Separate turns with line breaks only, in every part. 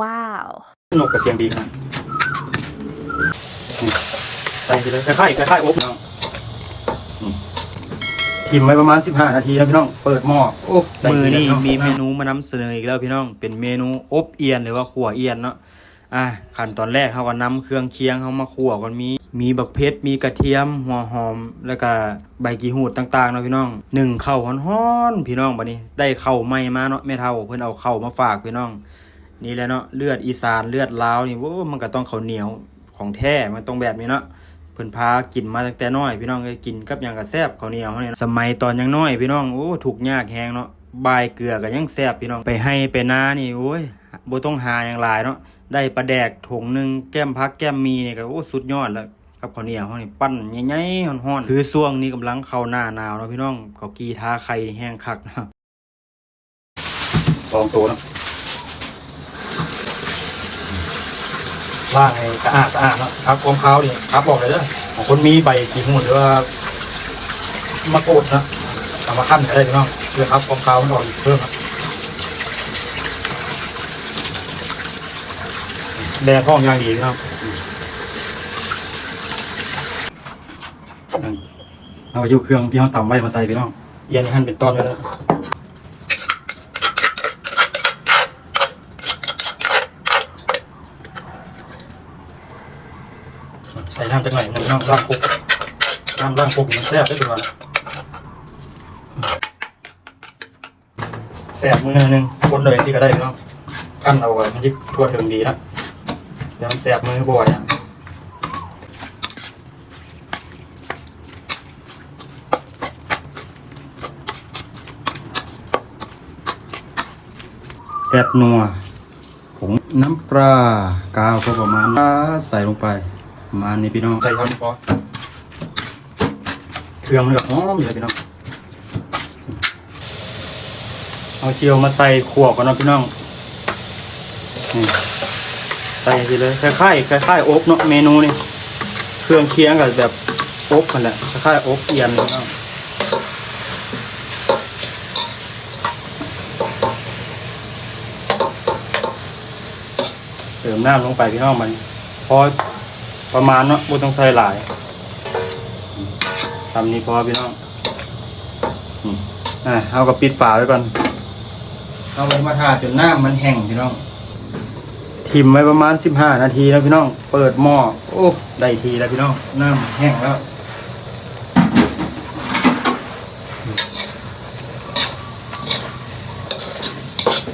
Wow.
สนุกกับเสียงดีนะอืมใส่ไปเลยคล้ายๆคล้ายๆอบเนาะอืมทิมไว้ประมาณ 15 นาทีนะพี่น้อง เปิดหม้อโอ้ได้
มือนี่
ทีเดียว
มี
เนาะ
เมนูมานำเสนออีกแล้วพี่น้อง เป็นเมนูอบเอียนหรือว่าขั่วเอียนเนาะ อะขั้นตอนแรกเขาก็นำเครื่องเคียงเขามาขั่วก่อนมี มีบักเพชรมีกระเทียม หัวหอม แล้วก็ใบกีหูดต่างๆเนาะพี่น้องหนึ่งข้าวฮ้อนๆพี่น้องบัดนี้ ได้ข้าวใหม่มาเนาะแม่เฒ่าเพิ่นเอาข้าวมาฝากพี่น้อง นี่แหละเนาะเลือดอีสานเลือดลาวนี่โว้มันก็ต้องเขาเหนียวของแท้มันต้องแบบนี้เนาะเพิ่นพากินมาตั้งแต่น้อย พี่น้องเอ้ยกินกับหยังก็แซ่บข้าเหนียวเฮานี่นะสมัยตอนยังน้อยพี่น้องโอ้ถูกยากแฮงเนาะบายเกลือก็ยังแซบพี่น้องไปให้ไปนานี่โอ้ยบ่ต้องหาหยังหลายเนาะได้ปลาแดกถุงหนึ่งแก้มพักแก้มมีเนี่ยก็โอ้สุดยอดแล้วกับข้าวเหนียวเฮานี่ปั้นใหญ่ๆฮ้อนๆคือช่วงนี้กำลังเข้าหน้าหนาวเนาะพี่น้องเขากีทาไข่แห้งคักนะ
สองตัวเนาะ ล่างให้สะอาดสะอาดเนาะครับความขาวนี่ครับบอกเลยเด้อของคนมีใบกีหูดหรือว่ามะกรูดนะเอามาขั้นก็ได้พี่น้องเพื่อครับความขาวมันออกอีกเพิ่มครับแดงท้องอย่างดีพี่น้องเอาอยู่เครื่องที่เขาตำไว้มาใส่พี่น้องเอียนนี่หั่นเป็นตอนไว้แล้ว ใส่น้ำจังหน่อยหนึ่งน้ำล่างคุกน้ำล่างคุกมันแซ่บได้ดีกว่าแซ่บมือหนึ่งคนเลยที่ก็ได้เนาะขั้นเอาไว้มันจะทั่วถึงดีนะแต่มันแซ่บมือบ่อยอะแซ่บนัวผงน้ำปลากาวก็ประมาณใส่ลงไป มาณนี้พี่น้องใส่เท่านี้พอเครื่องมันก็หอมอยู่เลยพี่น้องเอาเชียวมาใส่ขวบกันเนาะพี่น้องนี่ใส่ไปเลยคล้ายๆคล้ายๆโอ๊บเนาะเมนูนี่เครื่องเคียงกับแบบโอ๊บกันแหละคล้ายๆโอ๊บเอียนเลยพี่น้องเติมน้ำลงไปพี่น้องมันพอ ประมาณเนาะบ่ต้องใส่หลายทำนี้พอพี่น้องอืมอะเอากับปิดฝาไว้ก่อนเอาไว้มาทาจนน้ำมันแห้งพี่น้องทิมไว้ประมาณสิบห้านาทีแล้วพี่น้อง เปิดหม้อโอ้ได้ทีแล้วพี่น้องน้ำแห้งแล้ว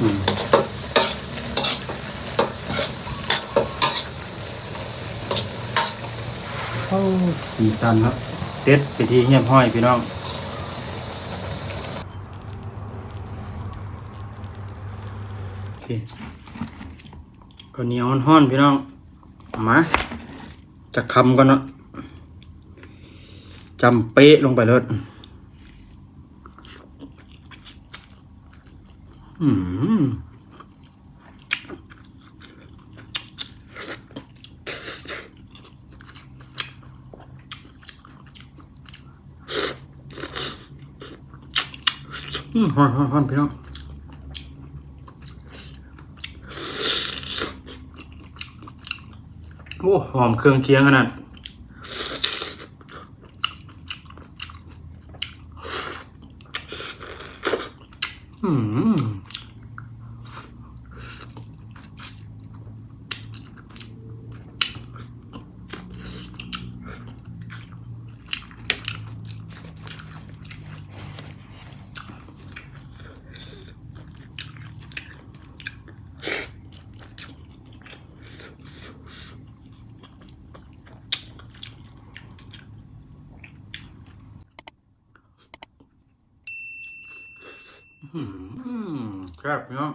อืม โอ้สีสันครับ เซ็ตไปที่เงียบห้อยพี่น้องโอเคก็เหนียวห้อนๆพี่น้อง มาจะคำก่อนเนาะจำเป๊ะลงไปเลยอืม อืมฮ้อนๆๆพี่น้องโอ้หอมเครื่องเคียงขนาดอืม อืมครับพี่น้อง